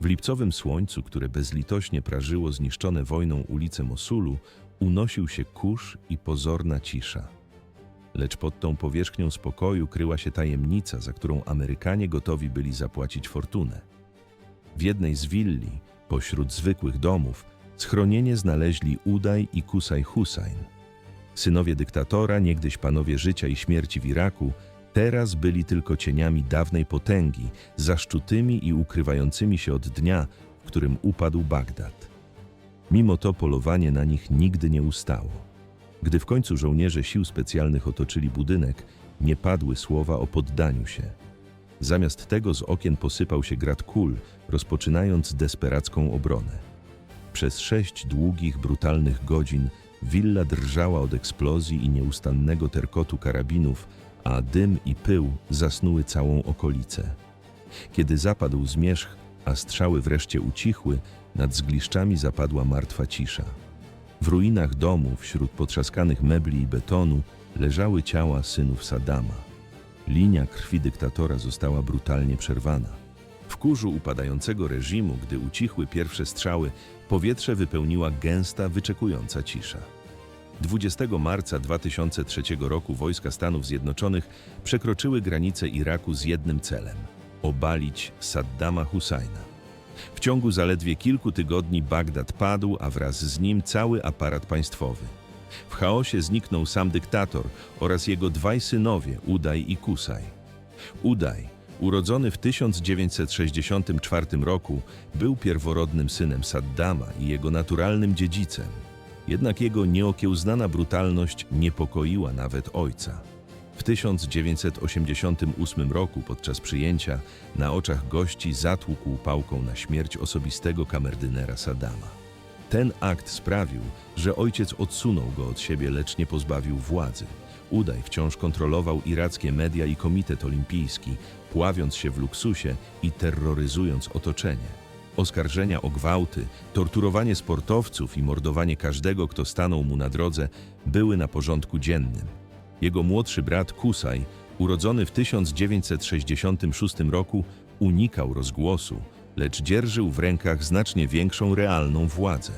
W lipcowym słońcu, które bezlitośnie prażyło zniszczone wojną ulice Mosulu, unosił się kurz i pozorna cisza. Lecz pod tą powierzchnią spokoju kryła się tajemnica, za którą Amerykanie gotowi byli zapłacić fortunę. W jednej z willi, pośród zwykłych domów, schronienie znaleźli Udaj i Kusaj Hussain. Synowie dyktatora, niegdyś panowie życia i śmierci w Iraku, teraz byli tylko cieniami dawnej potęgi, zaszczutymi i ukrywającymi się od dnia, w którym upadł Bagdad. Mimo to polowanie na nich nigdy nie ustało. Gdy w końcu żołnierze sił specjalnych otoczyli budynek, nie padły słowa o poddaniu się. Zamiast tego z okien posypał się grad kul, rozpoczynając desperacką obronę. Przez sześć długich, brutalnych godzin willa drżała od eksplozji i nieustannego terkotu karabinów, a dym i pył zasnuły całą okolicę. Kiedy zapadł zmierzch, a strzały wreszcie ucichły, nad zgliszczami zapadła martwa cisza. W ruinach domu, wśród potrzaskanych mebli i betonu, leżały ciała synów Sadama. Linia krwi dyktatora została brutalnie przerwana. W kurzu upadającego reżimu, gdy ucichły pierwsze strzały, powietrze wypełniła gęsta, wyczekująca cisza. 20 marca 2003 roku wojska Stanów Zjednoczonych przekroczyły granicę Iraku z jednym celem obalić Saddama Husajna. W ciągu zaledwie kilku tygodni Bagdad padł, a wraz z nim cały aparat państwowy. W chaosie zniknął sam dyktator oraz jego dwaj synowie, Udaj i Kusaj. Udaj, urodzony w 1964 roku, był pierworodnym synem Saddama i jego naturalnym dziedzicem. Jednak jego nieokiełznana brutalność niepokoiła nawet ojca. W 1988 roku podczas przyjęcia na oczach gości zatłukł pałką na śmierć osobistego kamerdynera Saddama. Ten akt sprawił, że ojciec odsunął go od siebie, lecz nie pozbawił władzy. Udaj wciąż kontrolował irackie media i Komitet Olimpijski, pławiąc się w luksusie i terroryzując otoczenie. Oskarżenia o gwałty, torturowanie sportowców i mordowanie każdego, kto stanął mu na drodze, były na porządku dziennym. Jego młodszy brat Kusaj, urodzony w 1966 roku, unikał rozgłosu, lecz dzierżył w rękach znacznie większą realną władzę.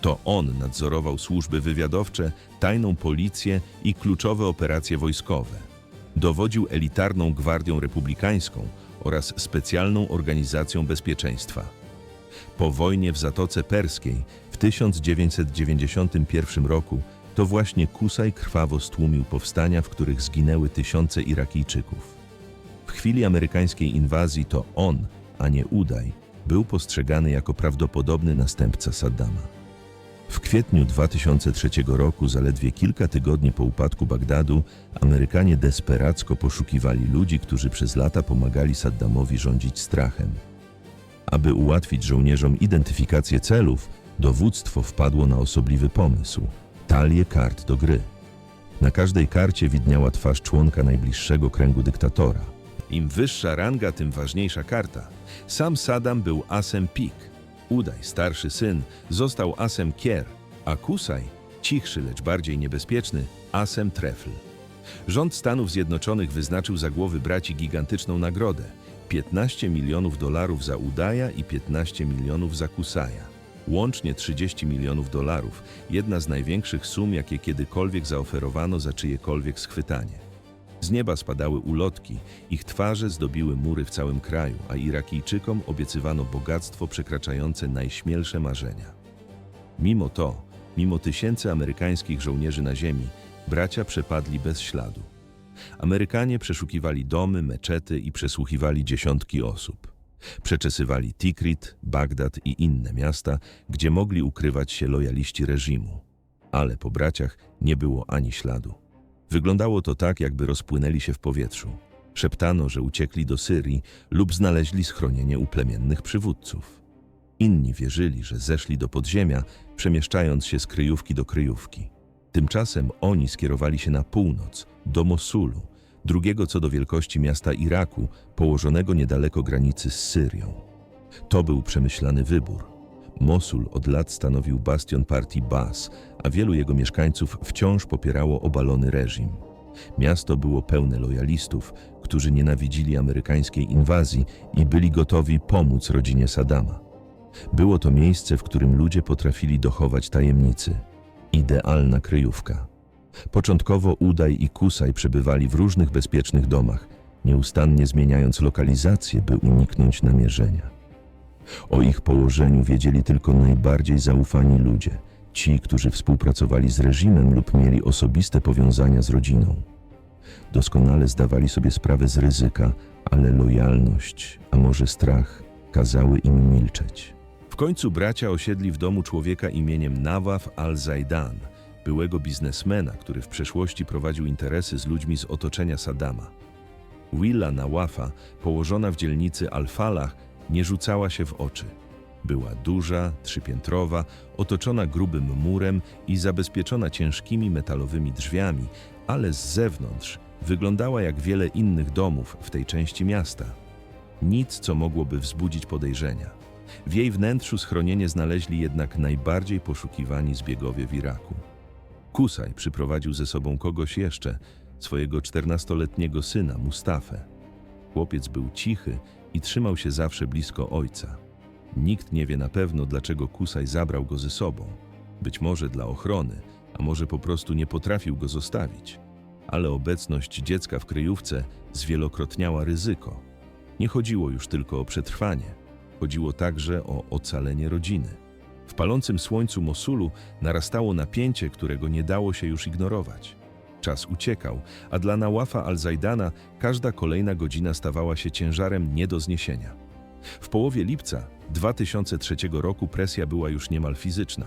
To on nadzorował służby wywiadowcze, tajną policję i kluczowe operacje wojskowe. Dowodził elitarną Gwardią Republikańską oraz specjalną organizacją bezpieczeństwa. Po wojnie w Zatoce Perskiej w 1991 roku to właśnie Kusaj krwawo stłumił powstania, w których zginęły tysiące Irakijczyków. W chwili amerykańskiej inwazji to on, a nie Udaj, był postrzegany jako prawdopodobny następca Saddama. W kwietniu 2003 roku, zaledwie kilka tygodni po upadku Bagdadu, Amerykanie desperacko poszukiwali ludzi, którzy przez lata pomagali Saddamowi rządzić strachem. Aby ułatwić żołnierzom identyfikację celów, dowództwo wpadło na osobliwy pomysł talię kart do gry. Na każdej karcie widniała twarz członka najbliższego kręgu dyktatora. Im wyższa ranga, tym ważniejsza karta. Sam Saddam był asem Pik. Udaj, starszy syn, został asem Kier, a Kusaj, cichszy, lecz bardziej niebezpieczny, asem Trefl. Rząd Stanów Zjednoczonych wyznaczył za głowy braci gigantyczną nagrodę 15 milionów dolarów za Udaja i 15 milionów za Kusaja. Łącznie 30 milionów dolarów, jedna z największych sum, jakie kiedykolwiek zaoferowano za czyjekolwiek schwytanie. Z nieba spadały ulotki, ich twarze zdobiły mury w całym kraju, a Irakijczykom obiecywano bogactwo przekraczające najśmielsze marzenia. Mimo to, mimo tysięcy amerykańskich żołnierzy na ziemi, bracia przepadli bez śladu. Amerykanie przeszukiwali domy, meczety i przesłuchiwali dziesiątki osób. Przeczesywali Tikrit, Bagdad i inne miasta, gdzie mogli ukrywać się lojaliści reżimu. Ale po braciach nie było ani śladu. Wyglądało to tak, jakby rozpłynęli się w powietrzu. Szeptano, że uciekli do Syrii lub znaleźli schronienie u plemiennych przywódców. Inni wierzyli, że zeszli do podziemia, przemieszczając się z kryjówki do kryjówki. Tymczasem oni skierowali się na północ, do Mosulu, drugiego co do wielkości miasta Iraku, położonego niedaleko granicy z Syrią. To był przemyślany wybór. Mosul od lat stanowił bastion partii Bas, a wielu jego mieszkańców wciąż popierało obalony reżim. Miasto było pełne lojalistów, którzy nienawidzili amerykańskiej inwazji i byli gotowi pomóc rodzinie Saddama. Było to miejsce, w którym ludzie potrafili dochować tajemnicy. Idealna kryjówka. Początkowo Udaj i Kusaj przebywali w różnych bezpiecznych domach, nieustannie zmieniając lokalizację, by uniknąć namierzenia. O ich położeniu wiedzieli tylko najbardziej zaufani ludzie, ci, którzy współpracowali z reżimem lub mieli osobiste powiązania z rodziną. Doskonale zdawali sobie sprawę z ryzyka, ale lojalność, a może strach, kazały im milczeć. W końcu bracia osiedli w domu człowieka imieniem Nawaf al-Zaidan, byłego biznesmena, który w przeszłości prowadził interesy z ludźmi z otoczenia Saddama. Willa Nawafa, położona w dzielnicy Al-Falah, nie rzucała się w oczy. Była duża, trzypiętrowa, otoczona grubym murem i zabezpieczona ciężkimi metalowymi drzwiami, ale z zewnątrz wyglądała jak wiele innych domów w tej części miasta. Nic, co mogłoby wzbudzić podejrzenia. W jej wnętrzu schronienie znaleźli jednak najbardziej poszukiwani zbiegowie w Iraku. Kusaj przyprowadził ze sobą kogoś jeszcze, swojego 14-letniego syna, Mustafę. Chłopiec był cichy i trzymał się zawsze blisko ojca. Nikt nie wie na pewno, dlaczego Kusaj zabrał go ze sobą. Być może dla ochrony, a może po prostu nie potrafił go zostawić. Ale obecność dziecka w kryjówce zwielokrotniała ryzyko. Nie chodziło już tylko o przetrwanie, chodziło także o ocalenie rodziny. W palącym słońcu Mosulu narastało napięcie, którego nie dało się już ignorować. Czas uciekał, a dla Nałafa al-Zajdana każda kolejna godzina stawała się ciężarem nie do zniesienia. W połowie lipca 2003 roku presja była już niemal fizyczna.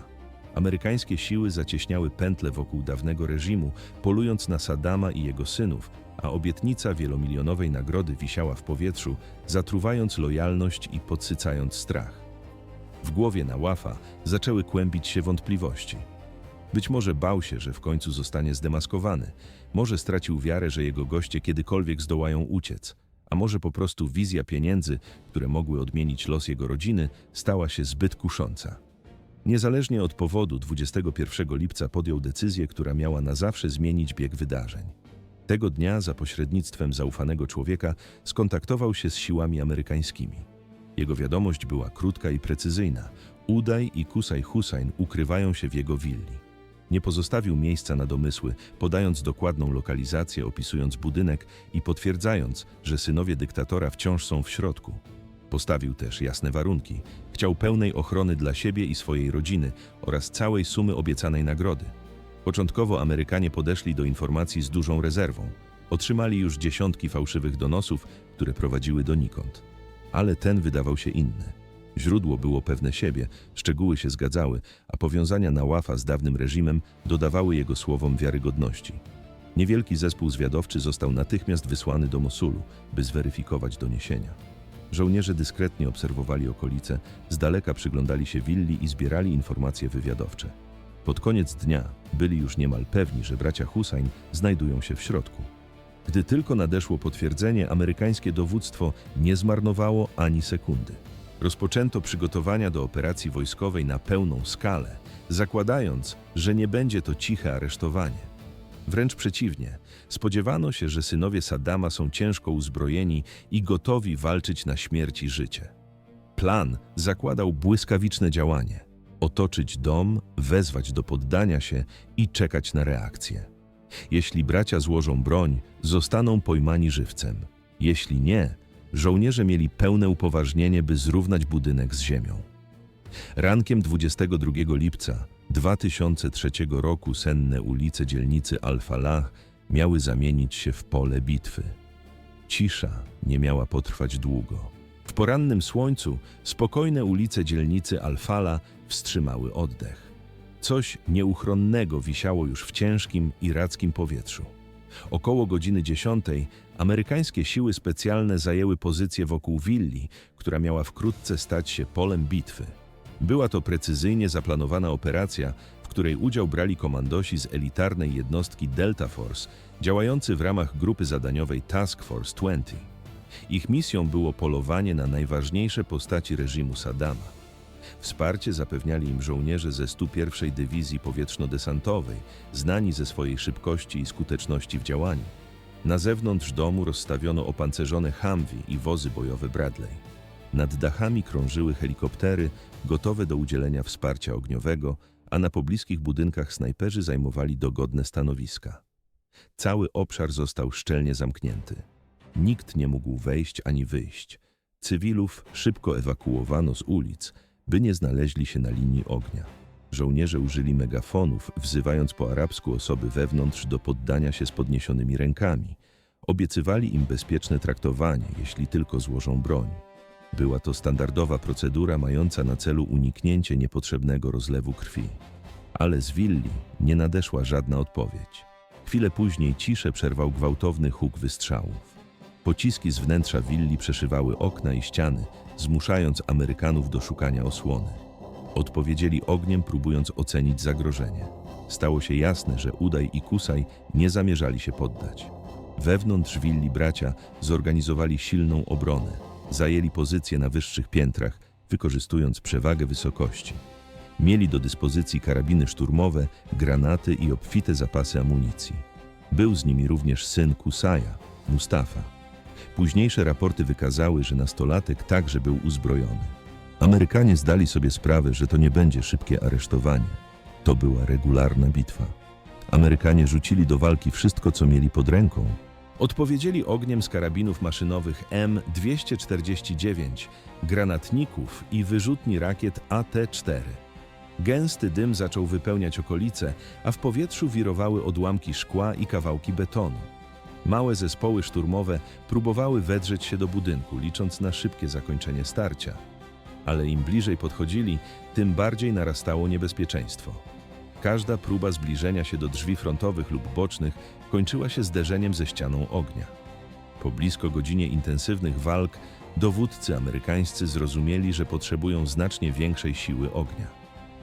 Amerykańskie siły zacieśniały pętle wokół dawnego reżimu, polując na Saddama i jego synów, a obietnica wielomilionowej nagrody wisiała w powietrzu, zatruwając lojalność i podsycając strach. W głowie Nałafa zaczęły kłębić się wątpliwości. Być może bał się, że w końcu zostanie zdemaskowany, może stracił wiarę, że jego goście kiedykolwiek zdołają uciec, a może po prostu wizja pieniędzy, które mogły odmienić los jego rodziny, stała się zbyt kusząca. Niezależnie od powodu, 21 lipca podjął decyzję, która miała na zawsze zmienić bieg wydarzeń. Tego dnia, za pośrednictwem zaufanego człowieka, skontaktował się z siłami amerykańskimi. Jego wiadomość była krótka i precyzyjna. Udaj i Kusaj Hussein ukrywają się w jego willi. Nie pozostawił miejsca na domysły, podając dokładną lokalizację, opisując budynek i potwierdzając, że synowie dyktatora wciąż są w środku. Postawił też jasne warunki. Chciał pełnej ochrony dla siebie i swojej rodziny oraz całej sumy obiecanej nagrody. Początkowo Amerykanie podeszli do informacji z dużą rezerwą. Otrzymali już dziesiątki fałszywych donosów, które prowadziły donikąd. Ale ten wydawał się inny. Źródło było pewne siebie, szczegóły się zgadzały, a powiązania Nałafa z dawnym reżimem dodawały jego słowom wiarygodności. Niewielki zespół zwiadowczy został natychmiast wysłany do Mosulu, by zweryfikować doniesienia. Żołnierze dyskretnie obserwowali okolice, z daleka przyglądali się willi i zbierali informacje wywiadowcze. Pod koniec dnia byli już niemal pewni, że bracia Hussein znajdują się w środku. Gdy tylko nadeszło potwierdzenie, amerykańskie dowództwo nie zmarnowało ani sekundy. Rozpoczęto przygotowania do operacji wojskowej na pełną skalę, zakładając, że nie będzie to ciche aresztowanie. Wręcz przeciwnie, spodziewano się, że synowie Saddama są ciężko uzbrojeni i gotowi walczyć na śmierć i życie. Plan zakładał błyskawiczne działanie: otoczyć dom, wezwać do poddania się i czekać na reakcję. Jeśli bracia złożą broń, zostaną pojmani żywcem. Jeśli nie, żołnierze mieli pełne upoważnienie, by zrównać budynek z ziemią. Rankiem 22 lipca 2003 roku senne ulice dzielnicy Al-Falah miały zamienić się w pole bitwy. Cisza nie miała potrwać długo. W porannym słońcu spokojne ulice dzielnicy Al-Fala wstrzymały oddech. Coś nieuchronnego wisiało już w ciężkim irackim powietrzu. Około godziny 10 amerykańskie siły specjalne zajęły pozycję wokół willi, która miała wkrótce stać się polem bitwy. Była to precyzyjnie zaplanowana operacja, w której udział brali komandosi z elitarnej jednostki Delta Force, działający w ramach grupy zadaniowej Task Force 20. Ich misją było polowanie na najważniejsze postaci reżimu Saddama. Wsparcie zapewniali im żołnierze ze 101 Dywizji Powietrzno-Desantowej, znani ze swojej szybkości i skuteczności w działaniu. Na zewnątrz domu rozstawiono opancerzone Humvee i wozy bojowe Bradley. Nad dachami krążyły helikoptery, gotowe do udzielenia wsparcia ogniowego, a na pobliskich budynkach snajperzy zajmowali dogodne stanowiska. Cały obszar został szczelnie zamknięty. Nikt nie mógł wejść ani wyjść. Cywilów szybko ewakuowano z ulic, by nie znaleźli się na linii ognia. Żołnierze użyli megafonów, wzywając po arabsku osoby wewnątrz do poddania się z podniesionymi rękami. Obiecywali im bezpieczne traktowanie, jeśli tylko złożą broń. Była to standardowa procedura mająca na celu uniknięcie niepotrzebnego rozlewu krwi. Ale z willi nie nadeszła żadna odpowiedź. Chwilę później ciszę przerwał gwałtowny huk wystrzałów. Pociski z wnętrza willi przeszywały okna i ściany, zmuszając Amerykanów do szukania osłony. Odpowiedzieli ogniem, próbując ocenić zagrożenie. Stało się jasne, że Udaj i Kusaj nie zamierzali się poddać. Wewnątrz willi bracia zorganizowali silną obronę. Zajęli pozycje na wyższych piętrach, wykorzystując przewagę wysokości. Mieli do dyspozycji karabiny szturmowe, granaty i obfite zapasy amunicji. Był z nimi również syn Kusaja, Mustafa. Późniejsze raporty wykazały, że nastolatek także był uzbrojony. Amerykanie zdali sobie sprawę, że to nie będzie szybkie aresztowanie. To była regularna bitwa. Amerykanie rzucili do walki wszystko, co mieli pod ręką. Odpowiedzieli ogniem z karabinów maszynowych M249, granatników i wyrzutni rakiet AT-4. Gęsty dym zaczął wypełniać okolice, a w powietrzu wirowały odłamki szkła i kawałki betonu. Małe zespoły szturmowe próbowały wedrzeć się do budynku, licząc na szybkie zakończenie starcia. Ale im bliżej podchodzili, tym bardziej narastało niebezpieczeństwo. Każda próba zbliżenia się do drzwi frontowych lub bocznych kończyła się zderzeniem ze ścianą ognia. Po blisko godzinie intensywnych walk dowódcy amerykańscy zrozumieli, że potrzebują znacznie większej siły ognia.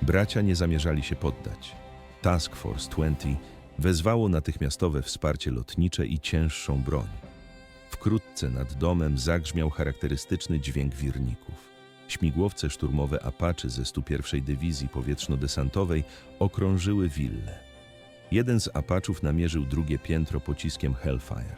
Bracia nie zamierzali się poddać. Task Force 20 wezwało natychmiastowe wsparcie lotnicze i cięższą broń. Wkrótce nad domem zagrzmiał charakterystyczny dźwięk wirników. Śmigłowce szturmowe Apache ze 101 Dywizji Powietrzno-Desantowej okrążyły willę. Jeden z Apaczów namierzył drugie piętro pociskiem Hellfire.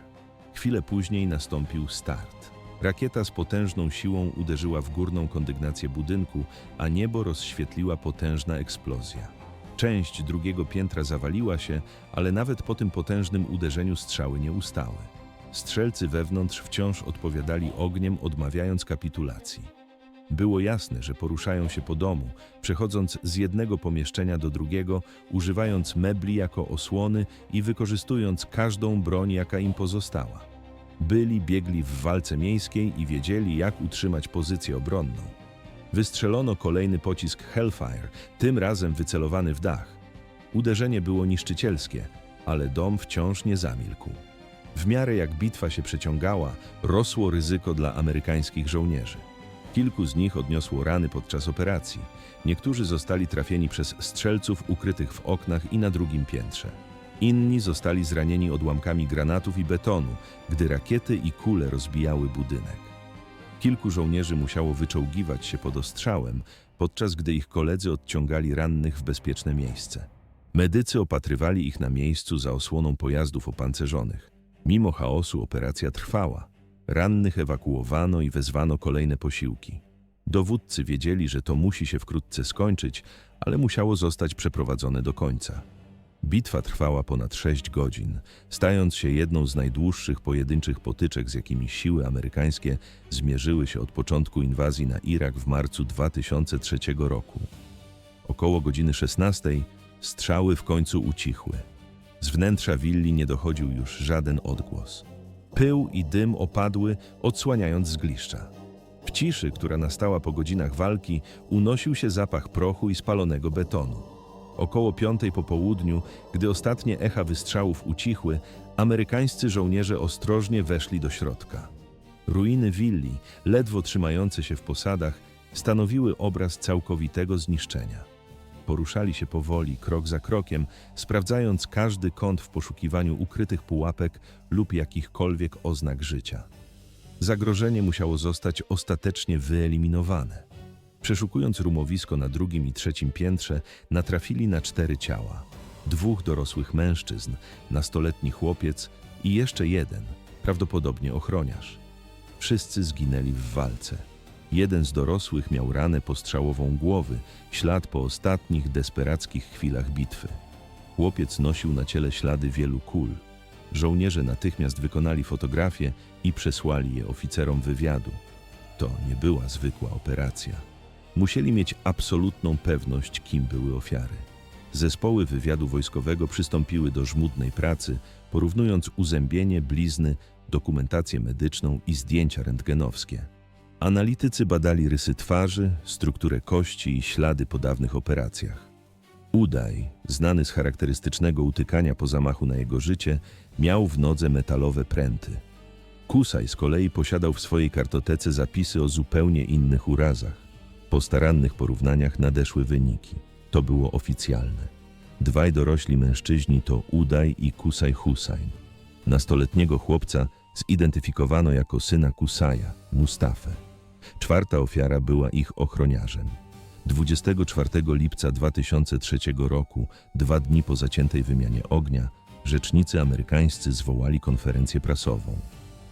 Chwilę później nastąpił start. Rakieta z potężną siłą uderzyła w górną kondygnację budynku, a niebo rozświetliła potężna eksplozja. Część drugiego piętra zawaliła się, ale nawet po tym potężnym uderzeniu strzały nie ustały. Strzelcy wewnątrz wciąż odpowiadali ogniem, odmawiając kapitulacji. Było jasne, że poruszają się po domu, przechodząc z jednego pomieszczenia do drugiego, używając mebli jako osłony i wykorzystując każdą broń, jaka im pozostała. Byli biegli w walce miejskiej i wiedzieli, jak utrzymać pozycję obronną. Wystrzelono kolejny pocisk Hellfire, tym razem wycelowany w dach. Uderzenie było niszczycielskie, ale dom wciąż nie zamilkł. W miarę jak bitwa się przeciągała, rosło ryzyko dla amerykańskich żołnierzy. Kilku z nich odniosło rany podczas operacji. Niektórzy zostali trafieni przez strzelców ukrytych w oknach i na drugim piętrze. Inni zostali zranieni odłamkami granatów i betonu, gdy rakiety i kule rozbijały budynek. Kilku żołnierzy musiało wyczołgiwać się pod ostrzałem, podczas gdy ich koledzy odciągali rannych w bezpieczne miejsce. Medycy opatrywali ich na miejscu za osłoną pojazdów opancerzonych. Mimo chaosu operacja trwała. Rannych ewakuowano i wezwano kolejne posiłki. Dowódcy wiedzieli, że to musi się wkrótce skończyć, ale musiało zostać przeprowadzone do końca. Bitwa trwała ponad 6 godzin, stając się jedną z najdłuższych pojedynczych potyczek, z jakimi siły amerykańskie zmierzyły się od początku inwazji na Irak w marcu 2003 roku. Około godziny 16 strzały w końcu ucichły. Z wnętrza willi nie dochodził już żaden odgłos. Pył i dym opadły, odsłaniając zgliszcza. W ciszy, która nastała po godzinach walki, unosił się zapach prochu i spalonego betonu. Około piątej po południu, gdy ostatnie echa wystrzałów ucichły, amerykańscy żołnierze ostrożnie weszli do środka. Ruiny willi, ledwo trzymające się w posadach, stanowiły obraz całkowitego zniszczenia. Poruszali się powoli, krok za krokiem, sprawdzając każdy kąt w poszukiwaniu ukrytych pułapek lub jakichkolwiek oznak życia. Zagrożenie musiało zostać ostatecznie wyeliminowane. Przeszukując rumowisko na drugim i trzecim piętrze, natrafili na cztery ciała. Dwóch dorosłych mężczyzn, nastoletni chłopiec i jeszcze jeden, prawdopodobnie ochroniarz. Wszyscy zginęli w walce. Jeden z dorosłych miał ranę postrzałową głowy, ślad po ostatnich desperackich chwilach bitwy. Chłopiec nosił na ciele ślady wielu kul. Żołnierze natychmiast wykonali fotografię i przesłali je oficerom wywiadu. To nie była zwykła operacja. Musieli mieć absolutną pewność, kim były ofiary. Zespoły wywiadu wojskowego przystąpiły do żmudnej pracy, porównując uzębienie, blizny, dokumentację medyczną i zdjęcia rentgenowskie. Analitycy badali rysy twarzy, strukturę kości i ślady po dawnych operacjach. Udaj, znany z charakterystycznego utykania po zamachu na jego życie, miał w nodze metalowe pręty. Kusaj z kolei posiadał w swojej kartotece zapisy o zupełnie innych urazach. Po starannych porównaniach nadeszły wyniki. To było oficjalne. Dwaj dorośli mężczyźni to Udaj i Kusaj Hussain. Nastoletniego chłopca zidentyfikowano jako syna Kusaja, Mustafę. Czwarta ofiara była ich ochroniarzem. 24 lipca 2003 roku, dwa dni po zaciętej wymianie ognia, rzecznicy amerykańscy zwołali konferencję prasową.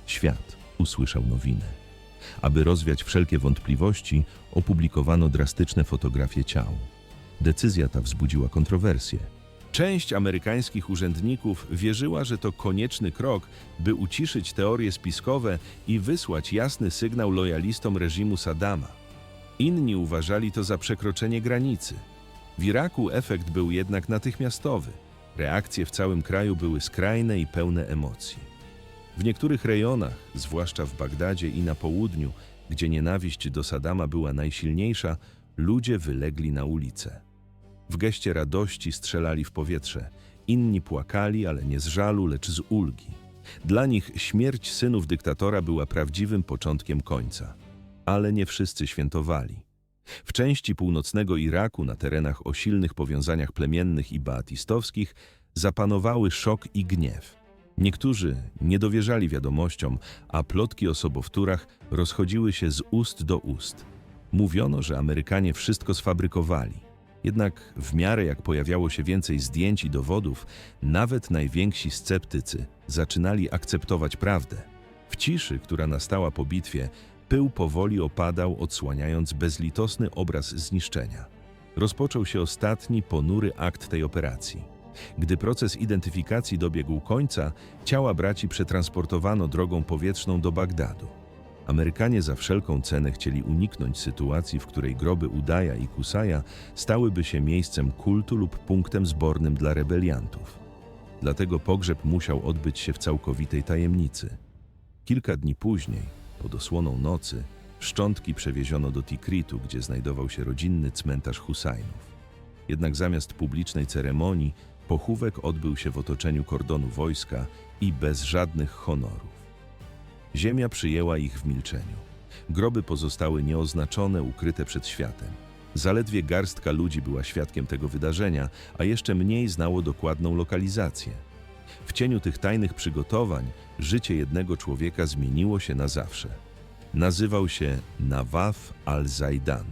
Świat usłyszał nowinę. Aby rozwiać wszelkie wątpliwości, opublikowano drastyczne fotografie ciał. Decyzja ta wzbudziła kontrowersje. Część amerykańskich urzędników wierzyła, że to konieczny krok, by uciszyć teorie spiskowe i wysłać jasny sygnał lojalistom reżimu Saddama. Inni uważali to za przekroczenie granicy. W Iraku efekt był jednak natychmiastowy. Reakcje w całym kraju były skrajne i pełne emocji. W niektórych rejonach, zwłaszcza w Bagdadzie i na południu, gdzie nienawiść do Sadama była najsilniejsza, ludzie wylegli na ulice. W geście radości strzelali w powietrze. Inni płakali, ale nie z żalu, lecz z ulgi. Dla nich śmierć synów dyktatora była prawdziwym początkiem końca. Ale nie wszyscy świętowali. W części północnego Iraku, na terenach o silnych powiązaniach plemiennych i baatistowskich, zapanowały szok i gniew. Niektórzy nie dowierzali wiadomościom, a plotki o sobowtórach rozchodziły się z ust do ust. Mówiono, że Amerykanie wszystko sfabrykowali. Jednak w miarę jak pojawiało się więcej zdjęć i dowodów, nawet najwięksi sceptycy zaczynali akceptować prawdę. W ciszy, która nastała po bitwie, pył powoli opadał, odsłaniając bezlitosny obraz zniszczenia. Rozpoczął się ostatni, ponury akt tej operacji. Gdy proces identyfikacji dobiegł końca, ciała braci przetransportowano drogą powietrzną do Bagdadu. Amerykanie za wszelką cenę chcieli uniknąć sytuacji, w której groby Udaja i Kusaja stałyby się miejscem kultu lub punktem zbornym dla rebeliantów. Dlatego pogrzeb musiał odbyć się w całkowitej tajemnicy. Kilka dni później, pod osłoną nocy, szczątki przewieziono do Tikritu, gdzie znajdował się rodzinny cmentarz Husajnów. Jednak zamiast publicznej ceremonii, pochówek odbył się w otoczeniu kordonu wojska i bez żadnych honorów. Ziemia przyjęła ich w milczeniu. Groby pozostały nieoznaczone, ukryte przed światem. Zaledwie garstka ludzi była świadkiem tego wydarzenia, a jeszcze mniej znało dokładną lokalizację. W cieniu tych tajnych przygotowań życie jednego człowieka zmieniło się na zawsze. Nazywał się Nawaf al-Zaidan.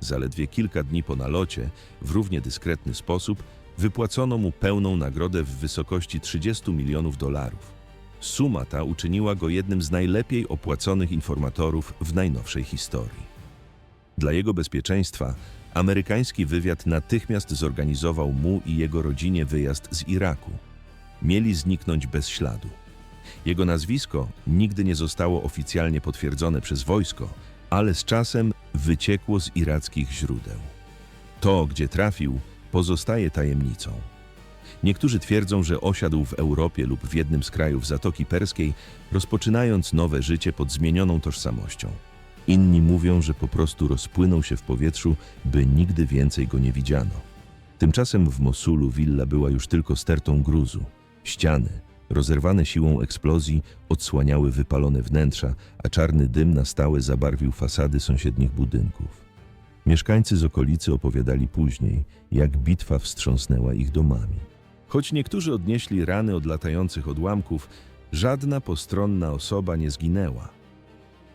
Zaledwie kilka dni po nalocie, w równie dyskretny sposób, wypłacono mu pełną nagrodę w wysokości 30 milionów dolarów. Suma ta uczyniła go jednym z najlepiej opłaconych informatorów w najnowszej historii. Dla jego bezpieczeństwa amerykański wywiad natychmiast zorganizował mu i jego rodzinie wyjazd z Iraku. Mieli zniknąć bez śladu. Jego nazwisko nigdy nie zostało oficjalnie potwierdzone przez wojsko, ale z czasem wyciekło z irackich źródeł. To, gdzie trafił, pozostaje tajemnicą. Niektórzy twierdzą, że osiadł w Europie lub w jednym z krajów Zatoki Perskiej, rozpoczynając nowe życie pod zmienioną tożsamością. Inni mówią, że po prostu rozpłynął się w powietrzu, by nigdy więcej go nie widziano. Tymczasem w Mosulu willa była już tylko stertą gruzu. Ściany, rozerwane siłą eksplozji, odsłaniały wypalone wnętrza, a czarny dym na stałe zabarwił fasady sąsiednich budynków. Mieszkańcy z okolicy opowiadali później, jak bitwa wstrząsnęła ich domami. Choć niektórzy odnieśli rany od latających odłamków, żadna postronna osoba nie zginęła.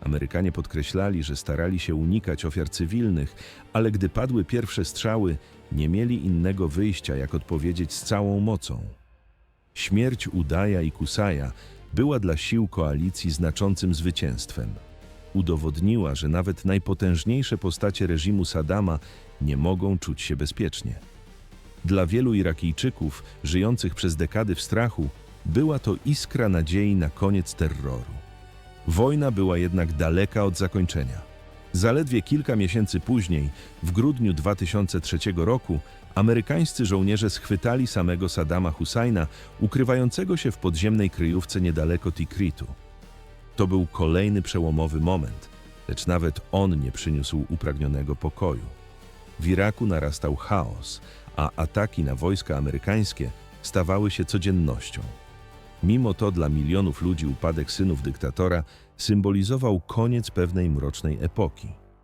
Amerykanie podkreślali, że starali się unikać ofiar cywilnych, ale gdy padły pierwsze strzały, nie mieli innego wyjścia, jak odpowiedzieć z całą mocą. Śmierć Udaja i Kusaja była dla sił koalicji znaczącym zwycięstwem. Udowodniła, że nawet najpotężniejsze postacie reżimu Saddama nie mogą czuć się bezpiecznie. Dla wielu Irakijczyków, żyjących przez dekady w strachu, była to iskra nadziei na koniec terroru. Wojna była jednak daleka od zakończenia. Zaledwie kilka miesięcy później, w grudniu 2003 roku, amerykańscy żołnierze schwytali samego Saddama Husajna, ukrywającego się w podziemnej kryjówce niedaleko Tikritu. To był kolejny przełomowy moment, lecz nawet on nie przyniósł upragnionego pokoju. W Iraku narastał chaos, a ataki na wojska amerykańskie stawały się codziennością. Mimo to dla milionów ludzi upadek synów dyktatora symbolizował koniec pewnej mrocznej epoki.